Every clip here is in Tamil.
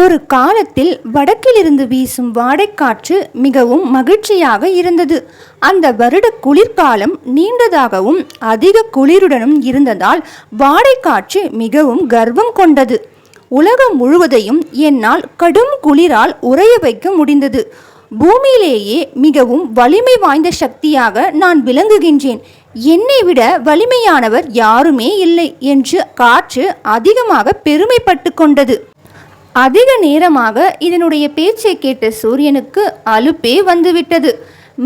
ஒரு காலத்தில் வடக்கிலிருந்து வீசும் வாடைக்காற்று மிகவும் மகிழ்ச்சியாக இருந்தது. அந்த வருட குளிர்காலம் நீண்டதாகவும் அதிக குளிருடனும் இருந்ததால் வாடைக்காற்று மிகவும் கர்வம் கொண்டது. உலகம் முழுவதையும் என்னால் கடும் குளிரால் உறைய வைக்க முடிந்தது. பூமியிலேயே மிகவும் வலிமை வாய்ந்த சக்தியாக நான் விளங்குகின்றேன். என்னை விட வலிமையானவர் யாருமே இல்லை என்று காற்று அதிகமாக பெருமைப்பட்டு கொண்டது. அதிக நேரமாக இதனுடைய பேச்சை கேட்ட சூரியனுக்கு அலுப்பே வந்துவிட்டது.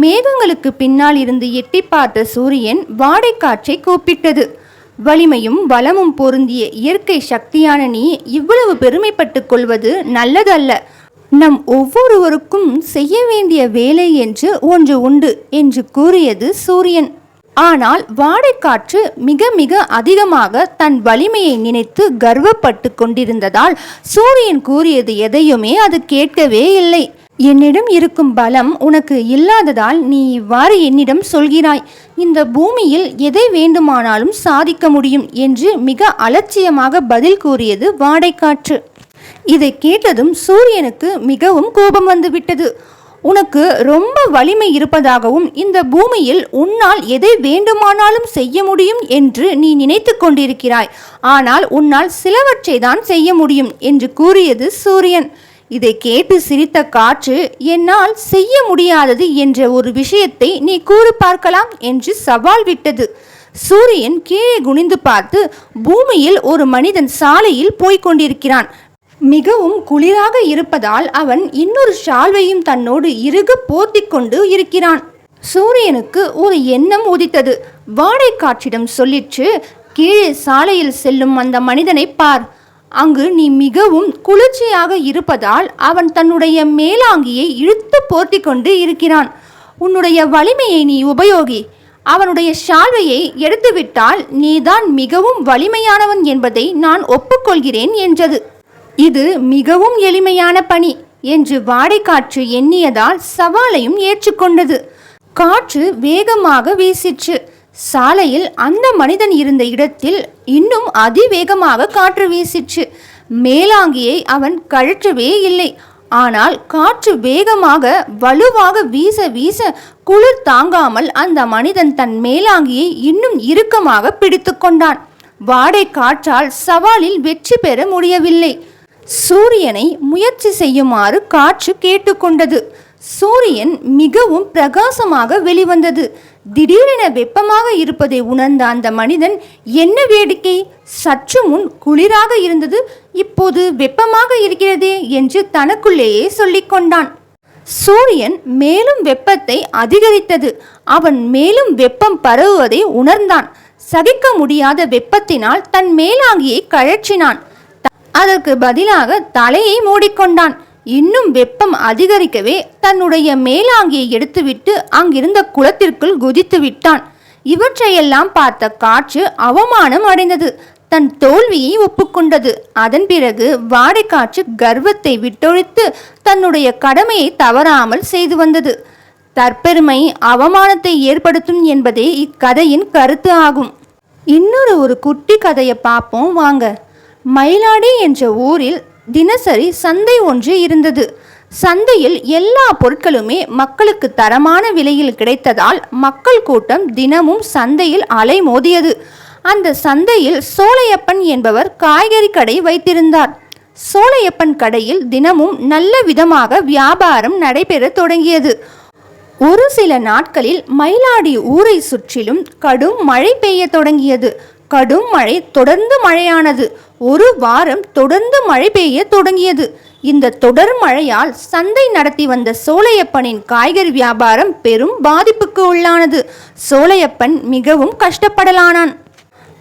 மேகங்களுக்கு பின்னால் இருந்து எட்டி பார்த்த சூரியன் வாடைக்காற்றை கூப்பிட்டது. வலிமையும் பலமும் பொருந்திய இயற்கை சக்தியான நீ இவ்வளவு பெருமைப்பட்டு கொள்வது நல்லதல்ல. நம் ஒவ்வொருவருக்கும் செய்ய வேண்டிய வேலை என்று ஒன்று உண்டு என்று கூறியது சூரியன். ஆனால் வாடைக்காற்று மிக மிக அதிகமாக தன் வலிமையை நினைத்து கர்வப்பட்டு கொண்டிருந்ததால் சூரியன் கூறியது எதையுமே அது கேட்கவே இல்லை. என்னிடம் இருக்கும் பலம் உனக்கு இல்லாததால் நீ இவ்வாறு என்னிடம் சொல்கிறாய். இந்த பூமியில் எதை வேண்டுமானாலும் சாதிக்க முடியும் என்று மிக அலட்சியமாக பதில் கூறியது வாடைக்காற்று. இதை கேட்டதும் சூரியனுக்கு மிகவும் கோபம் வந்துவிட்டது. உனக்கு ரொம்ப வலிமை இருப்பதாகவும் இந்த பூமியில் உன்னால் எதை வேண்டுமானாலும் செய்ய முடியும் என்று நீ நினைத்து கொண்டிருக்கிறாய். ஆனால் உன்னால் சிலவற்றை தான் செய்ய முடியும் என்று கூறியது சூரியன். இதை கேட்டு சிரித்த காற்று என்னால் செய்ய முடியாதது என்ற ஒரு விஷயத்தை நீ கூறு பார்க்கலாம் என்று சவால் விட்டது. சூரியன் கீழே குனிந்து பார்த்து பூமியில் ஒரு மனிதன் சாலையில் போய்க் கொண்டிருக்கிறான். மிகவும் குளிராக இருப்பதால் அவன் இன்னொரு ஷால்வையும் தன்னோடு இறுக போர்த்தி கொண்டு இருக்கிறான். சூரியனுக்கு ஒரு எண்ணம் உதித்தது. வாடை காற்றிடம் சொல்லிற்று கீழே சாலையில் செல்லும் அந்த மனிதனை பார். அங்கு நீ மிகவும் குளிர்ச்சியாக இருப்பதால் அவன் தன்னுடைய மேலாங்கியை இழுத்து போர்த்தி கொண்டு இருக்கிறான். உன்னுடைய வலிமையை நீ உபயோகி. அவனுடைய ஷால்வையை எடுத்துவிட்டால் நீதான் மிகவும் வலிமையானவன் என்பதை நான் ஒப்புக்கொள்கிறேன் என்றது. இது மிகவும் எளிமையான பணி என்று வாடைக்காற்று எண்ணியதால் சவாலையும் ஏற்றுக்கொண்டது. காற்று வேகமாக வீசிற்று. சாலையில் அந்த மனிதன் இருந்த இடத்தில் இன்னும் அதிவேகமாக காற்று வீசிற்று. மேலாங்கியை அவன் கழற்றவே இல்லை. ஆனால் காற்று வேகமாக வலுவாக வீச வீச குளிர் தாங்காமல் அந்த மனிதன் தன் மேலாங்கியை இன்னும் இறுக்கமாக பிடித்து கொண்டான். வாடை காற்றால் சவாலில் வெற்றி பெற முடியவில்லை. சூரியனை முயற்சி செய்யுமாறு காற்று கேட்டுக்கொண்டது. சூரியன் மிகவும் பிரகாசமாக வெளிவந்தது. திடீரென வெப்பமாக இருப்பதை உணர்ந்த அந்த மனிதன் என்ன வேடிக்கை? சற்று முன் குளிராக இருந்தது. இப்போது வெப்பமாக இருக்கிறதே என்று தனக்குள்ளேயே சொல்லிக்கொண்டான் சூரியன் மேலும் வெப்பத்தை அதிகரித்தது. அவன் மேலும் வெப்பம் பரவுவதை உணர்ந்தான். சகிக்க முடியாத வெப்பத்தினால் தன் மேலாங்கியை கழற்றினான். அதற்கு பதிலாக தலையை மூடிக்கொண்டான். இன்னும் வெப்பம் அதிகரிக்கவே தன்னுடைய மேலாங்கியை எடுத்துவிட்டு அங்கிருந்த குளத்திற்குள் குதித்து விட்டான். இவற்றையெல்லாம் பார்த்த காற்று அவமானம் அடைந்தது. தன் தோல்வியை ஒப்புக்கொண்டது. அதன் பிறகு வாடைக்காற்று கர்வத்தை விட்டொழித்து தன்னுடைய கடமையை தவறாமல் செய்து வந்தது. தற்பெருமை அவமானத்தை ஏற்படுத்தும் என்பதே இக்கதையின் கருத்து ஆகும். இன்னொரு ஒரு குட்டி கதையை பார்ப்போம். வாங்க. மயிலாடி என்ற ஊரில் தினசரி சந்தை ஒன்று இருந்தது. சந்தையில் எல்லா பொருட்களுமே மக்களுக்கு தரமான விலையில் கிடைத்ததால் மக்கள் கூட்டம் தினமும் சந்தையில் அலைமோதியது அந்த சந்தையில் சோலையப்பன் என்பவர் காய்கறி கடை வைத்திருந்தார். சோலையப்பன் கடையில் தினமும் நல்ல விதமாக வியாபாரம் நடைபெற தொடங்கியது. ஒரு சில நாட்களில் மயிலாடி ஊரை சுற்றிலும் கடும் மழை பெய்ய தொடங்கியது. கடும் மழை தொடர்ந்து மழையானது. ஒரு வாரம் தொடர்ந்து மழை பெய்ய தொடங்கியது. இந்த தொடர் மழையால் சந்தை நடத்தி வந்த சோலையப்பனின் காய்கறி வியாபாரம் பெரும் பாதிப்புக்கு உள்ளானது. சோலையப்பன் மிகவும் கஷ்டப்படலானான்.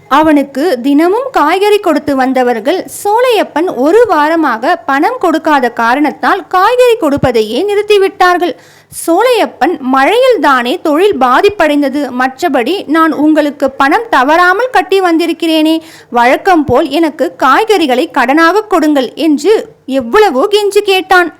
அவனுக்கு தினமும் காய்கறி கொடுத்து வந்தவர்கள் சோலையப்பன் ஒரு வாரமாக பணம் கொடுக்காத காரணத்தால் காய்கறி கொடுப்பதையே நிறுத்திவிட்டார்கள். சோலையப்பன் மழையில் தானே தொழில் பாதிப்படைந்தது. மற்றபடி நான் உங்களுக்கு பணம் தவறாமல் கட்டி வந்திருக்கிறேனே. வழக்கம் போல் எனக்கு காய்கறிகளை கடனாக கொடுங்கள் என்று எவ்வளவோ கெஞ்சி கேட்டான்.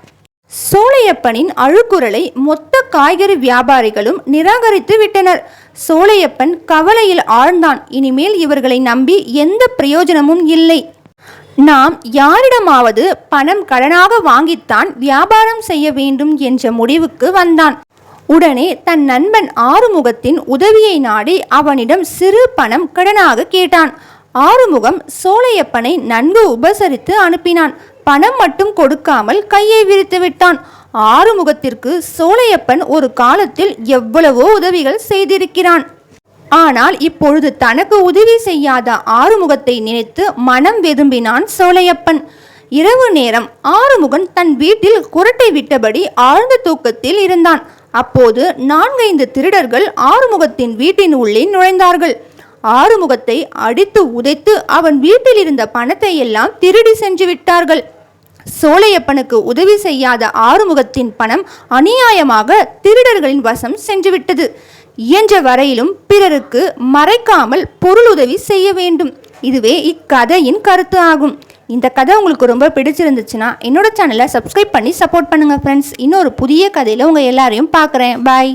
சோலையப்பனின் அழுக்குரலை மொத்த காய்கறி வியாபாரிகளும் நிராகரித்து விட்டனர். சோலையப்பன் கவலையில் ஆழ்ந்தான். இனிமேல் இவர்களை நம்பி எந்த பிரயோஜனமும் இல்லை. நாம் யாரிடமாவது பணம் கடனாக வாங்கித்தான் வியாபாரம் செய்ய வேண்டும் என்ற முடிவுக்கு வந்தான். உடனே தன் நண்பன் ஆறுமுகத்தின் உதவியை நாடி அவனிடம் சிறு பணம் கடனாக கேட்டான். ஆறுமுகம் சோலையப்பனை நன்கு உபசரித்து அனுப்பினான். பணம் மட்டும் கொடுக்காமல் கையை விரித்து விட்டான். ஆறுமுகத்திற்கு சோலையப்பன் ஒரு காலத்தில் எவ்வளவோ உதவிகள் செய்திருக்கிறான். ஆனால் இப்பொழுது தனக்கு உதவி செய்யாத ஆறுமுகத்தை நினைத்து மனம் வெதும்பினான் சோலையப்பன். இரவு நேரம் ஆறுமுகன் தன் வீட்டில் குரட்டை விட்டபடி ஆழ்ந்த தூக்கத்தில் இருந்தான். அப்போது நான்கைந்து திருடர்கள் ஆறுமுகத்தின் வீட்டின் உள்ளே நுழைந்தார்கள். ஆறுமுகத்தை அடித்து உதைத்து அவன் வீட்டில் இருந்த பணத்தை எல்லாம் திருடி சென்று விட்டார்கள். சோலையப்பனுக்கு உதவி செய்யாத ஆறுமுகத்தின் பணம் அநியாயமாக திருடர்களின் வசம் சென்றுவிட்டது இயன்ற வரையிலும் பிறருக்கு மறைக்காமல் பொருளுதவி செய்ய வேண்டும். இதுவே இக்கதையின் கருத்து ஆகும். இந்த கதை உங்களுக்கு ரொம்ப பிடிச்சிருந்துச்சுன்னா என்னோட சேனலை சப்ஸ்கிரைப் பண்ணி சப்போர்ட் பண்ணுங்கள் ஃப்ரெண்ட்ஸ் இன்னொரு புதிய கதையில் உங்கள் எல்லாரையும் பார்க்குறேன். பாய்